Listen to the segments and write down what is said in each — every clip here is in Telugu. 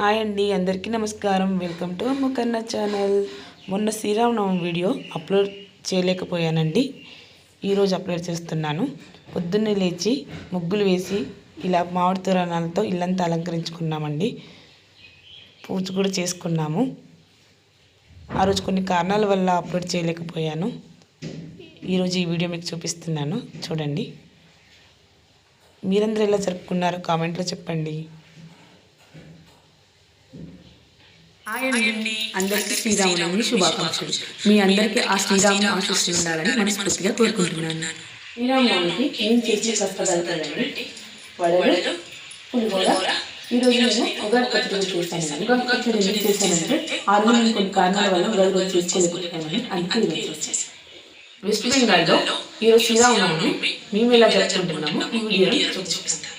హాయ్ అండి అందరికీ నమస్కారం. Welcome to Mukhanna channel. మొన్న శ్రీరామనవమి వీడియో అప్లోడ్ చేయలేకపోయానండి. ఈరోజు అప్లోడ్ చేస్తున్నాను. పొద్దున్నే లేచి ముగ్గులు వేసి ఇలా మామిడి తోరణాలతో ఇల్లంతా అలంకరించుకున్నామండి. పూజ కూడా చేసుకున్నాము. ఆ రోజు కొన్ని కారణాల వల్ల అప్లోడ్ చేయలేకపోయాను. ఈరోజు ఈ వీడియో మీకు చూపిస్తున్నాను. చూడండి. మీరందరూ ఎలా జరుపుకున్నారో కామెంట్లో చెప్పండి. హాయ్ అండి అందరికీ శ్రీరామనవమి శుభాకాంక్షలు. మీ అందరికీ ఆ శ్రీరాముని ఆశీస్సులు ఉండాలని మనస్ఫూర్తిగా కోరుకుంటున్నాను. శ్రీరామనవమికి ఏం చేసి కష్టపడతారండి వడలు పులిహోర. ఈరోజు నేను ఉగాది పచ్చడి చేశాను. ఉగాది పచ్చడి ఎందుకు చేశానంటే ఆ రోజు నేను కొన్ని కారణాల వల్ల ఉగాది రోజు చేసుకోలేకపోయామని అందుకే ఈరోజు చేశాను. వెస్ట్ బెంగాల్లో ఈరోజు శ్రీరామనవమి. మేము ఎలా జరుపుకుంటున్నాము ఈ వీడియోలో చూపిస్తాను.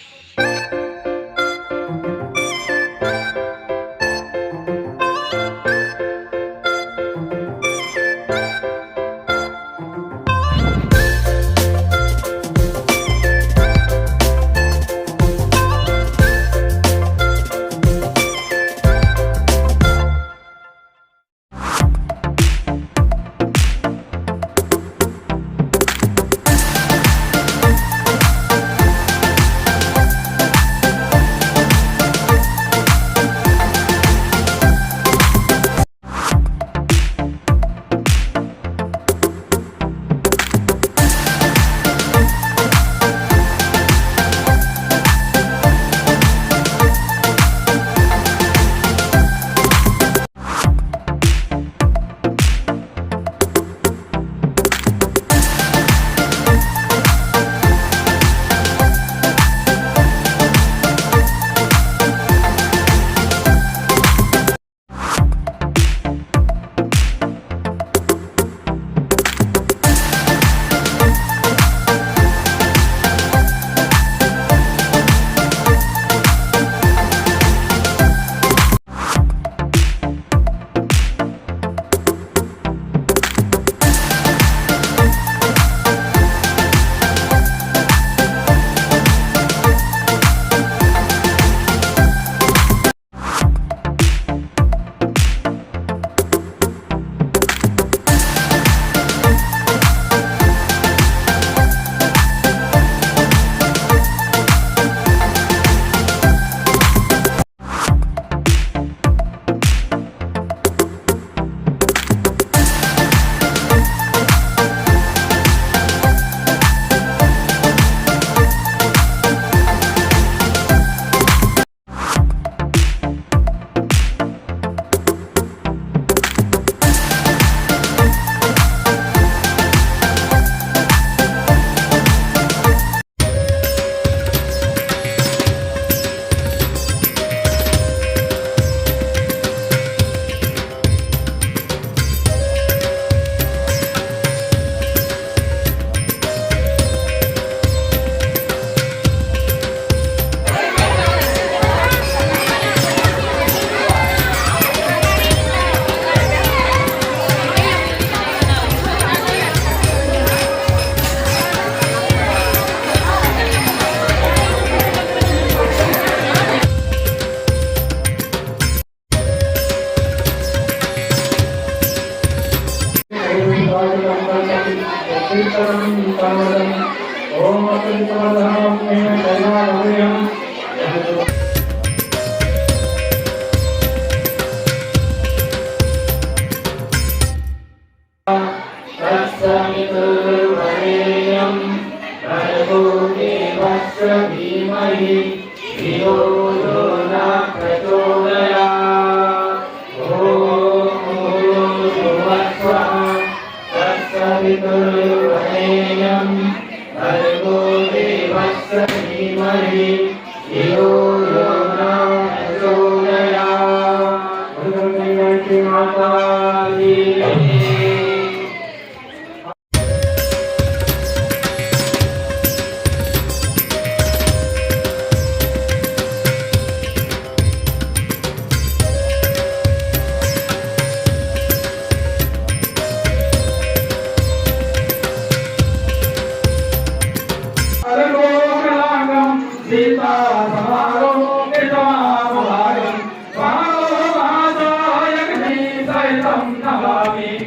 Thank you,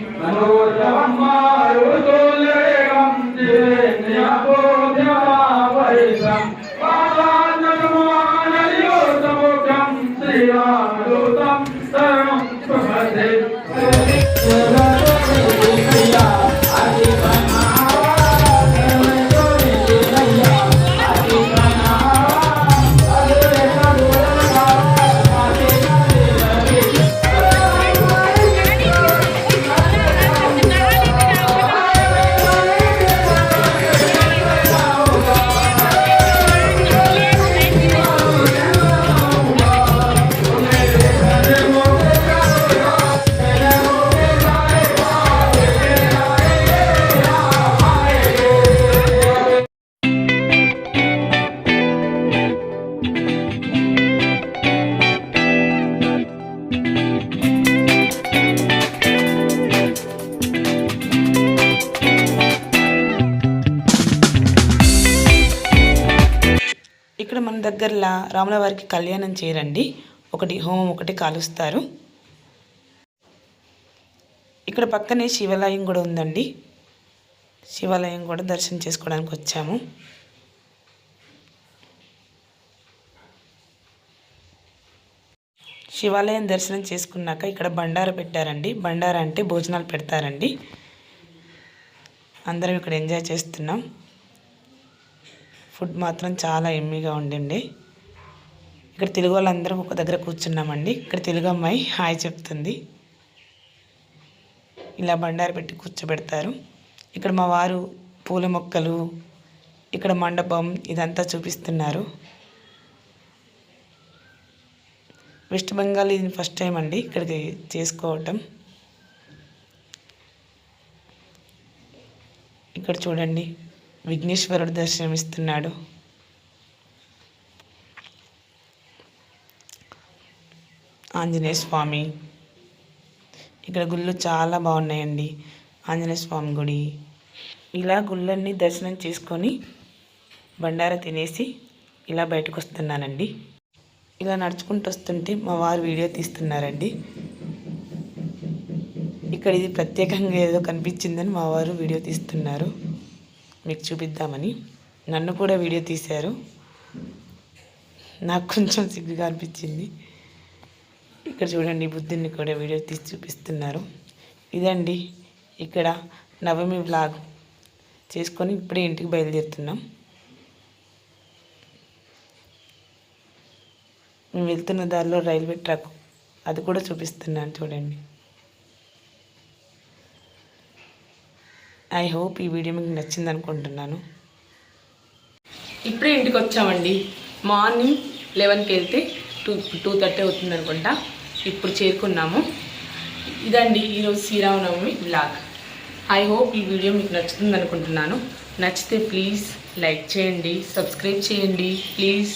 Amor. ఇక్కడ మన దగ్గరలా రాముల వారికి కళ్యాణం చేయరండి. ఒకటి హోమం ఒకటి కాలుస్తారు. ఇక్కడ పక్కనే శివాలయం కూడా ఉందండి. శివాలయం కూడా దర్శనం చేసుకోవడానికి వచ్చాము. శివాలయం దర్శనం చేసుకున్నాక ఇక్కడ బండార పెట్టారండి. బండార అంటే భోజనాలు పెడతారండి. అందరం ఇక్కడ ఎంజాయ్ చేస్తున్నాం. ఫుడ్ మాత్రం చాలా ఎమ్మీగా ఉండండి ఇక్కడ తెలుగు వాళ్ళందరం ఒక దగ్గర కూర్చున్నామండి. ఇక్కడ తెలుగు అమ్మాయి హాయ్ చెప్తుంది. ఇలా బండారు పెట్టి కూర్చోబెడతారు. ఇక్కడ మా వారు పూల మొక్కలు ఇక్కడ మండపం ఇదంతా చూపిస్తున్నారు. వెస్ట్ బెంగాల్ ఇది ఫస్ట్ టైం అండి ఇక్కడికి చేసుకోవటం. ఇక్కడ చూడండి. విఘ్నేశ్వరుడు దర్శనమిస్తున్నాడు. ఆంజనేయ స్వామి ఇక్కడ గుళ్ళు చాలా బాగున్నాయండి. ఆంజనేయ స్వామి గుడి. ఇలా గుళ్ళన్నీ దర్శనం చేసుకొని బండారా తినేసి ఇలా బయటకు వస్తున్నానండి. ఇలా నడుచుకుంటూ వస్తుంటే మా వారు వీడియో తీస్తున్నారండి. ఇక్కడ ఇది ప్రత్యేకంగా ఏదో కనిపించిందని మా వారు వీడియో తీస్తున్నారు. మీకు చూపిద్దామని. నన్ను కూడా వీడియో తీశారు. నాకు కొంచెం సిగ్గుగా అనిపించింది. ఇక్కడ చూడండి బుద్ధుని కూడా వీడియో తీసి చూపిస్తున్నారు. ఇదండి ఇక్కడ నవమి వ్లాగ్. చేసుకొని ఇప్పుడే ఇంటికి బయలుదేరుతున్నాం. మేము వెళ్తున్న దారిలో రైల్వే ట్రాక్. అది కూడా చూపిస్తున్నాను చూడండి. ఐ హోప్ ఈ వీడియో మీకు నచ్చింది అనుకుంటున్నాను. ఇప్పుడే ఇంటికి వచ్చామండి. మార్నింగ్ లెవెన్కి వెళ్తే టూ టూ థర్టీ అవుతుంది అనుకుంటా. ఇప్పుడు చేరుకున్నాము. ఇదండి ఈరోజు శ్రీరామనవమి బ్లాగ్. ఐ హోప్ ఈ వీడియో మీకు నచ్చుతుంది అనుకుంటున్నాను. నచ్చితే ప్లీజ్ లైక్ చేయండి సబ్స్క్రైబ్ చేయండి ప్లీజ్.